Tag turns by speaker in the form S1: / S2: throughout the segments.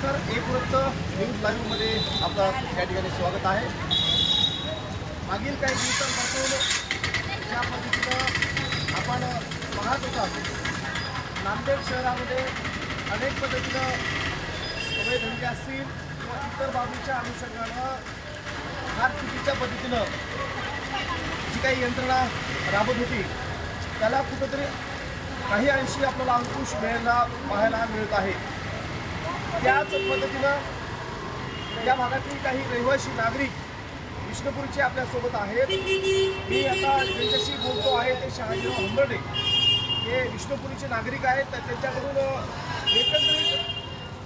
S1: नमस्कार एक वृत्त न्यूज लाईव्हमध्ये आपलं या ठिकाणी स्वागत आहे. मागील काही दिवसांपासून ज्या पद्धतीनं आपण पाहत होता नांदेड शहरामध्ये अनेक पद्धतीनं अवैध धंदे असतील किंवा इतर बाबीच्या अनुषंगानं फार चुकीच्या पद्धतीनं जी काही यंत्रणा राबत होती त्याला कुठंतरी काही अंशी आपल्याला अंकुश मिळायला पाहायला मिळत आहे. त्याच पद्धतीनं या भागातील काही रहिवासी नागरिक विष्णुपूरचे आपल्यासोबत आहेत. मी आता ज्यांच्याशी बोलतो आहे ते शहाजीराव हंबर्डे. हे विष्णुपुरीचे नागरिक आहेत. तर त्यांच्याकडून एकंदरीत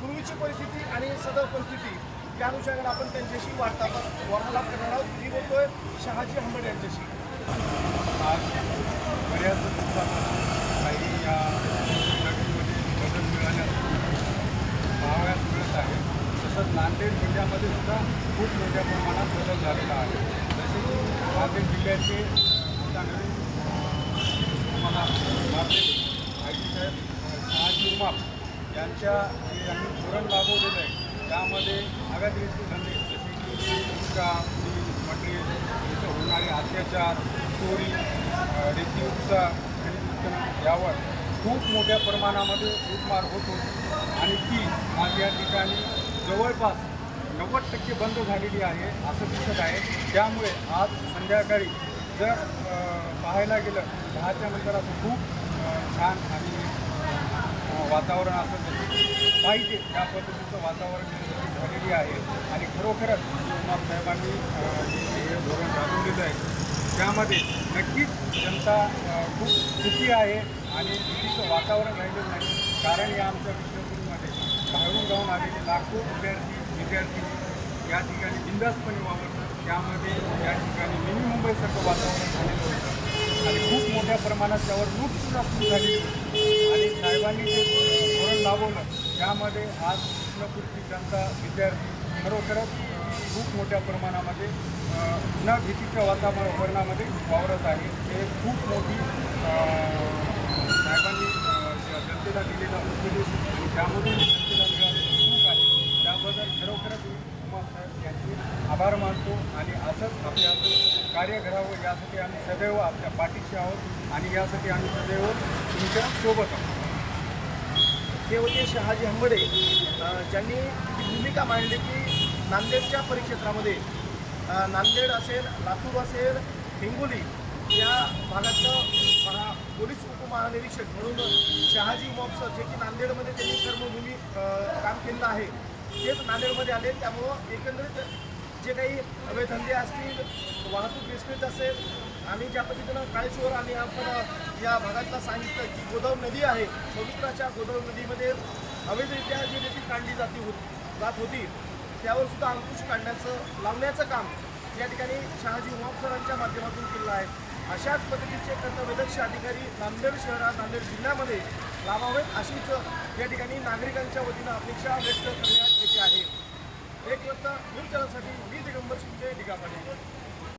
S1: पूर्वीची परिस्थिती आणि सदर परिस्थिती त्या अनुषंगाने आपण त्यांच्याशी वार्तालाप वार्तालाप करणार आहोत. मी बोलतोय शहाजी हंबर्डे यांच्याशी.
S2: आज बऱ्याच दिवसापासून काही या नगरीमध्ये बदल मिळाल्यास पाहावयास मिळत आहे तसंच नांदेड जिल्ह्यामध्ये सुद्धा खूप मोठ्या प्रमाणात बदल झालेला आहे. जसे की नांदेड जिल्ह्याचे आता नवीन तुम्हाला आय टी साहेब शहाजी उमाप यांच्या जे धोरण राबवलेलं आहे त्यामध्ये आगाद्रीचे धंदे जसे की गुटखा मटेरियल इथं होणारे अत्याचार चोरी रेती उपसा यावर खूप मोठ्या प्रमाणामध्ये लूटमार होतो. आणि ती आज या ठिकाणी जवळपास नव्वद टक्के बंद झालेली आहे असं दिसत आहे. त्यामुळे आज संध्याकाळी जर पाहायला गेलं दहाच्या नंतर असं खूप छान आणि वातावरण असं पाहिजे त्या पद्धतीचं वातावरण झालेली आहे. आणि खरोखरच साहेबांनी हे धोरण राबवलेलं आहे त्यामध्ये नक्कीच जनता खूप सुखी आहे आणि भीतीचं वातावरण राहिलेलं नाही. कारण या आमच्या विश्व बाहेरून जाऊन आलेले लाखो विद्यार्थी विद्यार्थी या ठिकाणी बिंदास्तपणे वावरतात. त्यामध्ये या ठिकाणी मिनी मुंबईसारखं वातावरण झालेलं होतं. आणि खूप मोठ्या प्रमाणात त्यावर लूटसुद्धा सुरू झाली आणि साहेबांनी जे धोरण लावलं त्यामध्ये आज कृष्णपूरची जनता विद्यार्थी खरोखरच खूप मोठ्या प्रमाणामध्ये न भीतीच्या वातावरणामध्ये वावरत आहे. हे खूप मोठी साहेबांनी जनतेला दिलेला उपदेश आणि त्यामधून जनतेला मिळालेलं सुख आहे त्याबद्दल खरोखरच मी उमाप साहेब यांचे आभार आणि असंच आपल्या कार्य करावं यासाठी आम्ही सदैव आपल्या पाठीशी आहोत आणि यासाठी आम्ही सदैव तुमच्यासोबत आहोत.
S1: हे होते शहाजी हंबडे ज्यांनी भूमिका मांडली की नांदेडच्या परिक्षेत्रामध्ये नांदेड असेल लातूर असेल हिंगोली या भागातलं महा पोलीस उपमहानिरीक्षक म्हणून शहाजी मॉप्सर जे की नांदेडमध्ये त्यांनी कर्मभूमी काम केलेलं आहे तेच नांदेडमध्ये आले त्यामुळं एकंदरीत जे काही अवैध धंदे असतील वाहतूक विस्कळीत असेल आणि ज्या पद्धतीनं काळेश्वर आणि आपण या भागातला सांगितलं की गोदाव नदी आहे पवित्राच्या गोदाव नदीमध्ये अवैधरित्या जी देखील काढली जाती होती जात होती त्यावर सुद्धा अंकुश काढण्याचं लावण्याचं काम या ठिकाणी शहाजी उमाप सरांच्या माध्यमातून केलं आहे. अशाच पद्धतीचे कर्तव्यदक्ष अधिकारी नांदेड शहरात नांदेड जिल्ह्यामध्ये लावावेत अशीच या ठिकाणी नागरिकांच्या वतीनं अपेक्षा व्यक्त करण्यात येते आहे. एकवत्ता न्यूज चॅनलसाठी मी दिगंबर शिंदे निघा पाटील